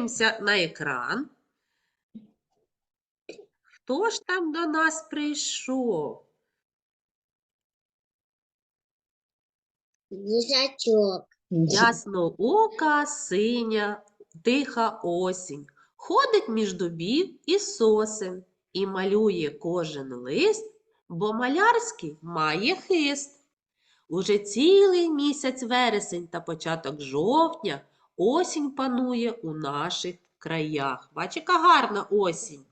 подивимося на екран. Хто ж там до нас прийшов? Їжачок. Ясноока, синя, тиха осінь, ходить між дубів і сосен і малює кожен лист, бо малярський має хист. Уже цілий місяць вересень та початок жовтня осінь панує у наших краях. Бач, яка гарна осінь.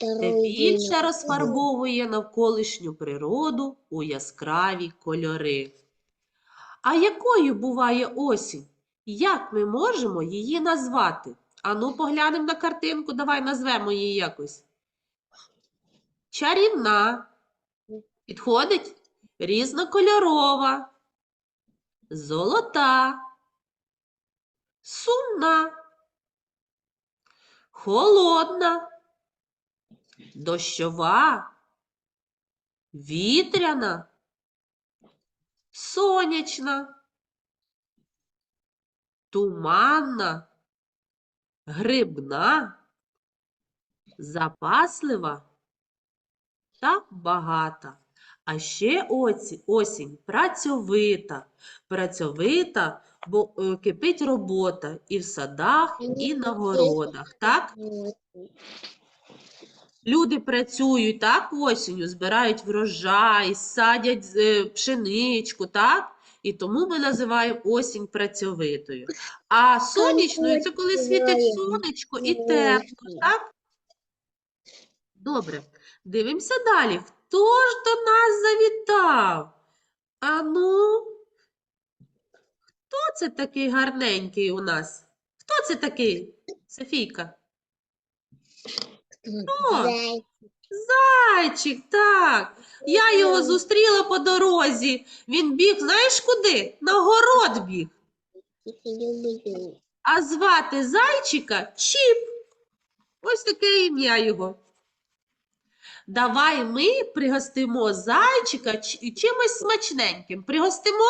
Те більше розфарбовує навколишню природу у яскраві кольори. А якою буває осінь? Як ми можемо її назвати? Ану, поглянемо на картинку, давай назвемо її якось. Чарівна. Підходить? Різнокольорова. Золота. Сумна. Холодна. Дощова. Вітряна. Сонячна. Туманна. Грибна. Запаслива та багата. А ще осінь працьовита. Працьовита, бо е, кипить робота і в садах, і на городах. Так? Люди працюють так осінню, збирають врожай, садять е, пшеничку, так? І тому ми називаємо осінь працьовитою. А сонячною це коли світить сонечко і тепло, так? Добре, дивимося далі. Хто ж до нас завітав? Ану, це такий гарненький у нас? Хто це такий, Софійка? Зайчик, так. Я його зустріла по дорозі. Він біг, знаєш куди? На город біг. А звати зайчика Чіп. Ось таке ім'я його. Давай ми пригостимо зайчика чимось смачненьким. Пригостимо?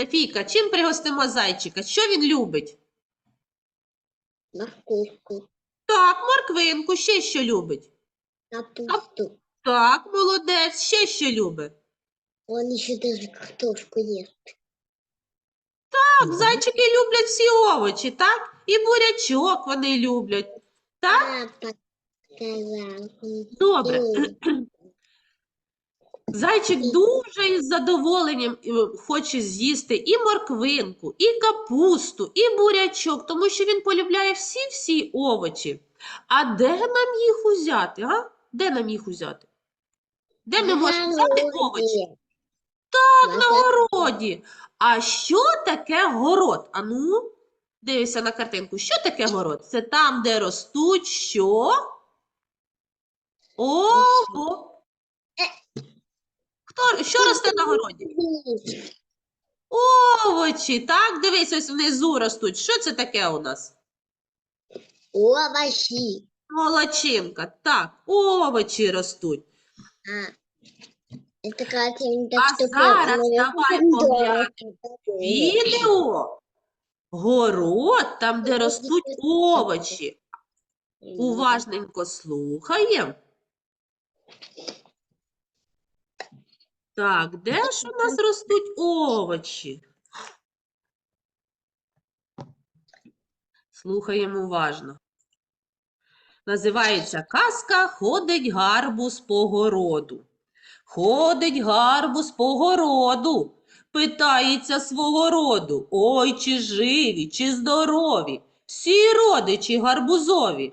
Софійка, чим пригостимо зайчика? Що він любить? Морковку. Так, морквинку, ще що любить? Капусту. Так, молодець, ще що любить? Он еще даже картошку ест. Так, зайчики люблять всі овочі, так? І бурячок вони люблять. Так? Папа. Добре. «М, Зайчик дуже із задоволенням е, хоче з'їсти і морквинку, і капусту, і бурячок, тому що він полюбляє всі-всі овочі. А де нам їх узяти, а? Де нам їх узяти? Де ми можемо взяти овочі? Так, на городі. А що таке город? Ану, дивися на картинку. Що таке город? Це там, де ростуть що? Ого. Хто, що росте на городі? Овочі, так? Дивись, ось внизу ростуть. Що це таке у нас? Овощи. Молодчинка. Так, овочі ростуть. А, это А так, зараз давай поглянемо. Відео. Город, там, де ростуть овочі. Уважненько слухаємо. Так, де ж у нас ростуть овочі? Слухаємо уважно. Називається казка Ходить гарбуз по городу. Ходить гарбуз по городу, питається свого роду. Ой, чи живі, чи здорові, всі родичі гарбузові.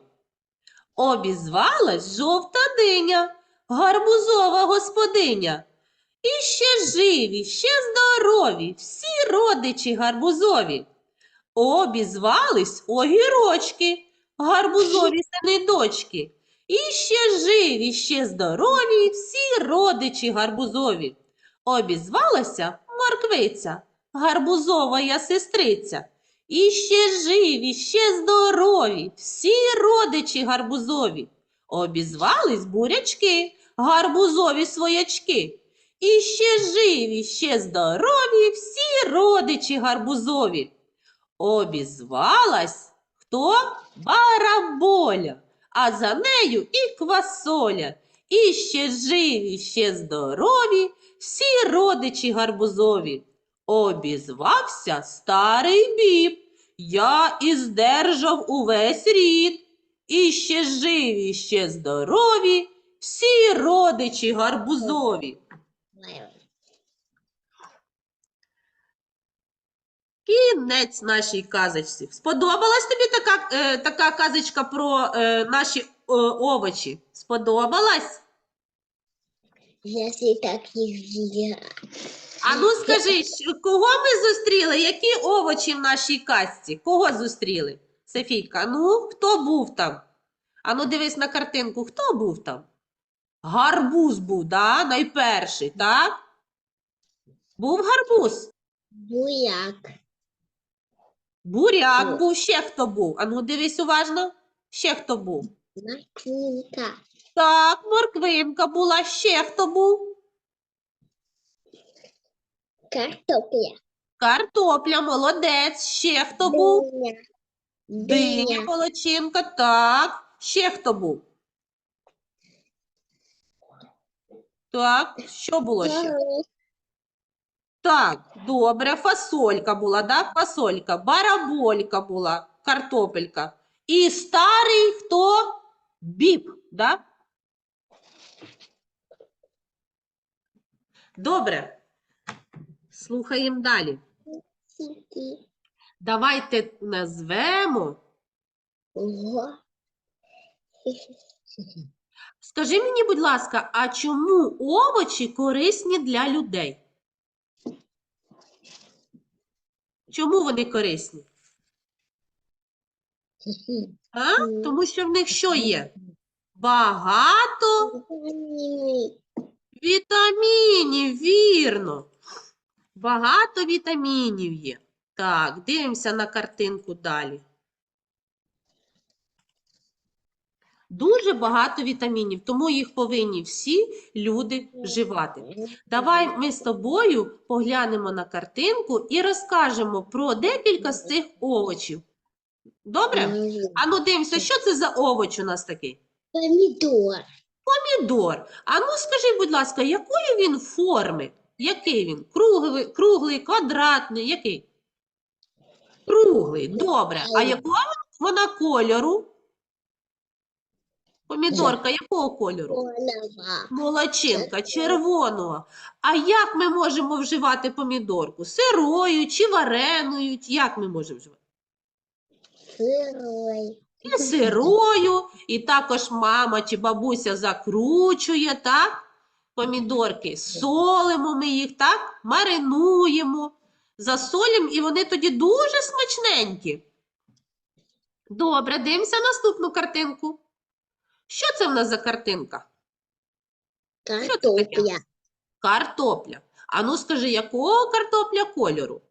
Обізвалась жовта диня, гарбузова господиня. І ще живі, ще здорові, всі родичі гарбузові. Обізвались огірочки, гарбузові сини дочки. І ще живі, ще здорові, всі родичі гарбузові. Обізвалася морквиця, гарбузова сестриця. І ще живі, ще здорові, всі родичі гарбузові. Обізвались бурячки, гарбузові своячки. І ще живі, ще здорові, всі родичі гарбузові. Обізвалась Хто? Бараболя, а за нею і квасоля. І ще живі, ще здорові, всі родичі гарбузові. Обізвався старий біб. Я іздержав увесь рід. І ще живі, ще здорові, всі родичі гарбузові. Кінець нашій казочці. Сподобалась тобі така, е, така казочка про е, наші е, овочі? Сподобалась? Если так их взять. А ну скажи, кого ми зустріли? Які овочі в нашій казці? Кого зустріли? Софійка, ну хто був там? А ну дивись на картинку, хто був там? Гарбуз був, да? найперший, так? Був гарбуз. Буяк. Буряк був, ще хто був? А ну дивись уважно. Ще хто був? Макинка. Так, морквинка була, ще хто був? Картопля. Картопля, молодець, ще хто був? Диня, Дыня. молодчинка, так. Ще хто був? Так, що було ще? Так, добре, фасолька була, так? Фасолька, бараболька була, картопелька. І старий хто? Біб, да? Добре. Слухаємо далі. Давайте назвемо. Скажи мені, будь ласка, а чому овочі корисні для людей? Чому вони корисні? А? Тому що в них що є? Багато вітамінів, вірно. Багато вітамінів є. Так, дивимося на картинку далі. Дуже багато вітамінів, тому їх повинні всі люди вживати. Давай ми з тобою поглянемо на картинку і розкажемо про декілька з цих овочів. Добре? Ану, дивимося, що це за овоч у нас такий? Помидор. Помідор. Ану, скажи, будь ласка, якої він форми? Який він? Круглий, круглий, квадратний, який? Круглий, добре. А якого вона кольору? Помідорка якого кольору? Онова. Молодчинка, червоного. А як ми можемо вживати помідорку? Сирою чи вареною? Як ми можемо вживати? Сырой. І сирою, і також мама чи бабуся закручує, так? Помідорки. Солимо ми їх, так? Маринуємо, засолимо, і вони тоді дуже смачненькі. Добре, дивимося наступну картинку. Що це в нас за картинка? Картопля. Картопля. А ну скажи, якого картопля кольору?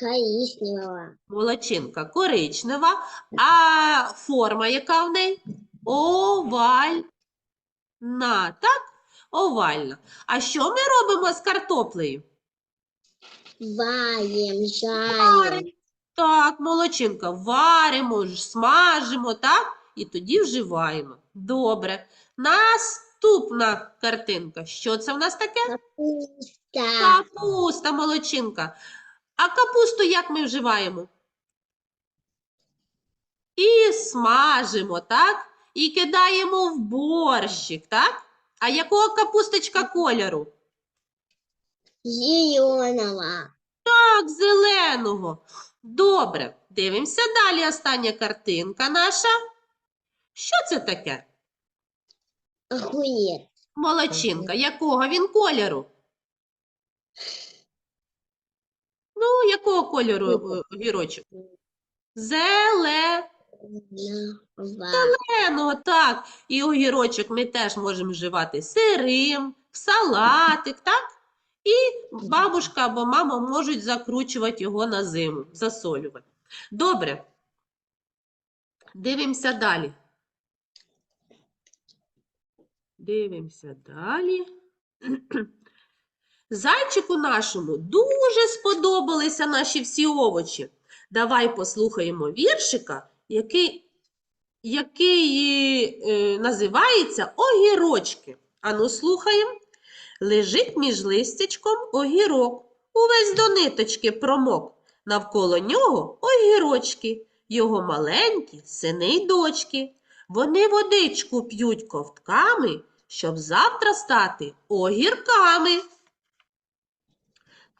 Коричневого. Молодчинка коричнева, а форма яка в неї? Овальна. Так? Овальна. А що ми робимо з картоплею? Варим, жарим. Так, молодчинка, варимо, смажимо, так? І тоді вживаємо. Добре. Наступна картинка. Що це в нас таке? Капуста. Капуста, молодчинка. А капусту як ми вживаємо? І смажимо, так? І кидаємо в борщик, так? А якого капусточка кольору? Зеленого. Так, зеленого. Добре, дивимося далі. Остання картинка наша. Що це таке? Огурец. Молодчинка. Якого він кольору? Ну, якого кольору е, огірочок? Зеленого. Зеленого, так. І огірочок ми теж можемо вживати сирим, в салатик, так? І бабушка або мама можуть закручувати його на зиму, засолювати. Добре. Дивимося далі. Дивимося далі. Зайчику нашому дуже сподобалися наші всі овочі. Давай послухаємо віршика, який, який е, називається Огірочки. Ану, слухаємо. Лежить між листячком огірок, увесь до ниточки промок. Навколо нього огірочки, його маленькі сини й дочки. Вони водичку п'ють ковтками, щоб завтра стати огірками.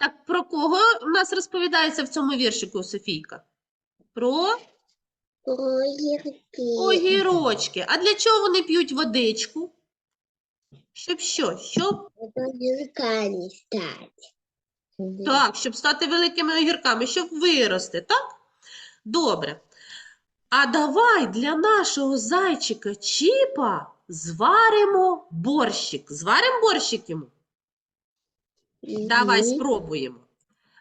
Так про кого в нас розповідається в цьому віршику, Софійка? Про Огірки. огірочки. А для чого вони п'ють водичку? Щоб що? Щоб Огірками стать. Так, щоб стати великими огірками, щоб вирости, так? Добре. А давай для нашого зайчика Чіпа зваримо борщик. Зваримо борщик йому? Давай спробуємо.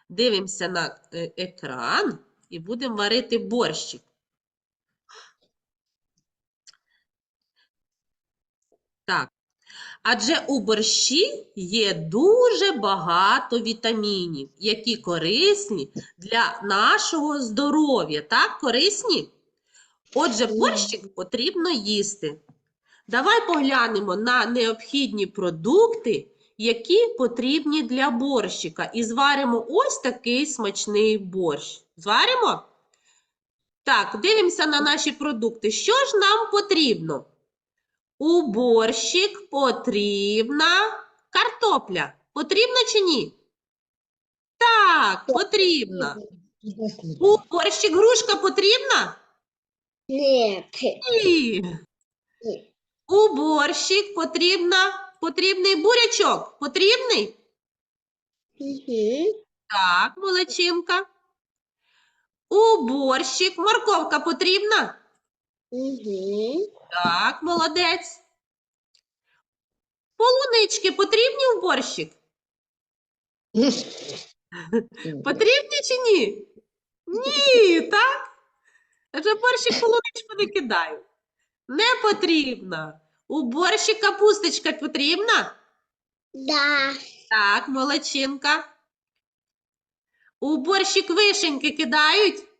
Дивимося на е, екран і будемо варити борщик. Так. Адже у борщі є дуже багато вітамінів, які корисні для нашого здоров'я. Так, корисні? Отже, борщик потрібно їсти. Давай поглянемо на необхідні продукти, які потрібні для борщика. І зваримо ось такий смачний борщ. Зваримо? Так, дивимося на наші продукти. Що ж нам потрібно? У борщик потрібна картопля. Потрібна чи ні? Так, потрібна. У борщик грушка потрібна? Нет. Ні. У борщик потрібна, потрібний бурячок. Потрібний? Мгм. Так, молодчинка. У борщик морковка потрібна? Мгм. Так, молодець. Полунички потрібні в борщик? Потрібні чи ні? Ні, так? Адже борщик полуничку не кидаю. Не потрібна. У борщик капусточка потрібна? Да. Так, молодчинка. У борщик вишеньки кидають?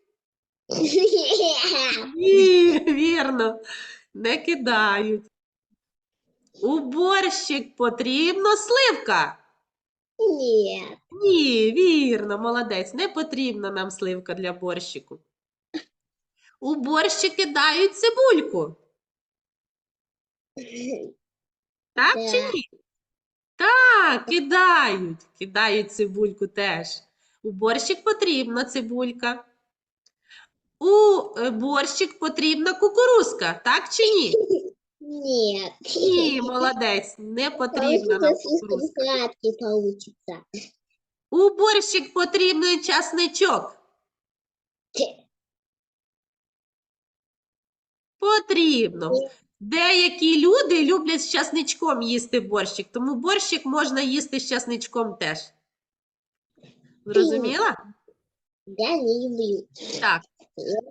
Ні, вірно, не кидають. У борщик потрібно сливка. Нет. Ні, вірно, молодець. Не потрібна нам сливка для борщику. У борщик кидають цибульку. Так чи ні? Так, кидають. Кидають цибульку теж. У борщик потрібна цибулька. У е, борщик потрібна кукурузка, так чи ні? Нет. Ні, молодець, не потрібна нам слишком кукурузка. сладкий получится. У борщик потрібний часничок. Потрібно. Деякі люди люблять з часничком їсти борщик, тому борщик можна їсти з часничком теж. Зрозуміла? Я не люблю. Так.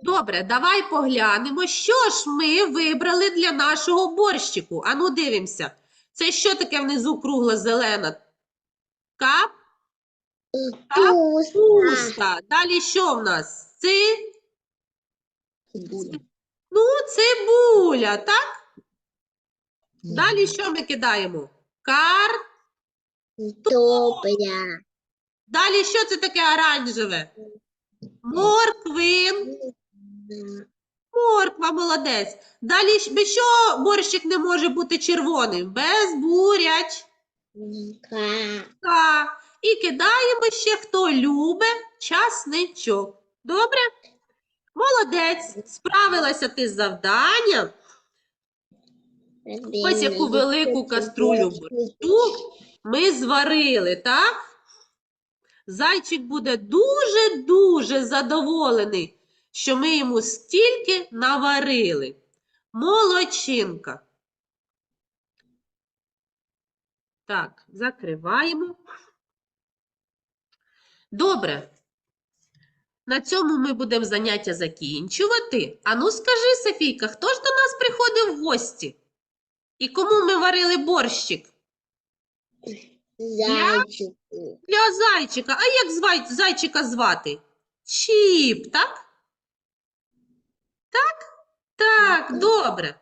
Добре, давай поглянемо, що ж ми вибрали для нашого борщику. Ану, дивимося. Це що таке внизу кругла зелена? Кап? Капуста. Далі що в нас? Ци? Ну, цибуля, так? Далі що ми кидаємо? Кар. Топля. Далі що це таке оранжеве? Морквин. Морква, молодець. Далі без чого борщик не може бути червоним? Без бурячка. І кидаємо ще, хто любить, часничок. Добре? Молодець. Справилася ти з завданням. Ось яку велику каструлю борщу ми зварили, так? Зайчик буде дуже-дуже задоволений, що ми йому стільки наварили. Молодчинка. Так, закриваємо. Добре. На цьому ми будемо заняття закінчувати. Ану, скажи, Софійка, хто ж до нас приходив в гості? І кому ми варили борщик? Зайчику. Для зайчика. А як звай- зайчика звати? Чіп, так? Так? Так, Так. добре.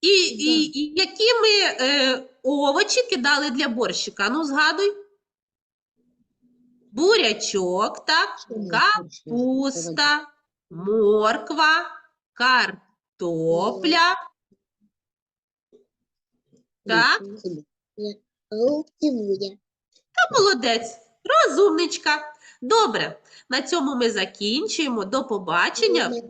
І, і, і які ми е, овочі кидали для борщика? Ну, згадуй. Бурячок, так? Капуста, морква, картопля. Так. Цибуля. Та молодець, розумничка. Добре, на цьому ми закінчуємо. До побачення.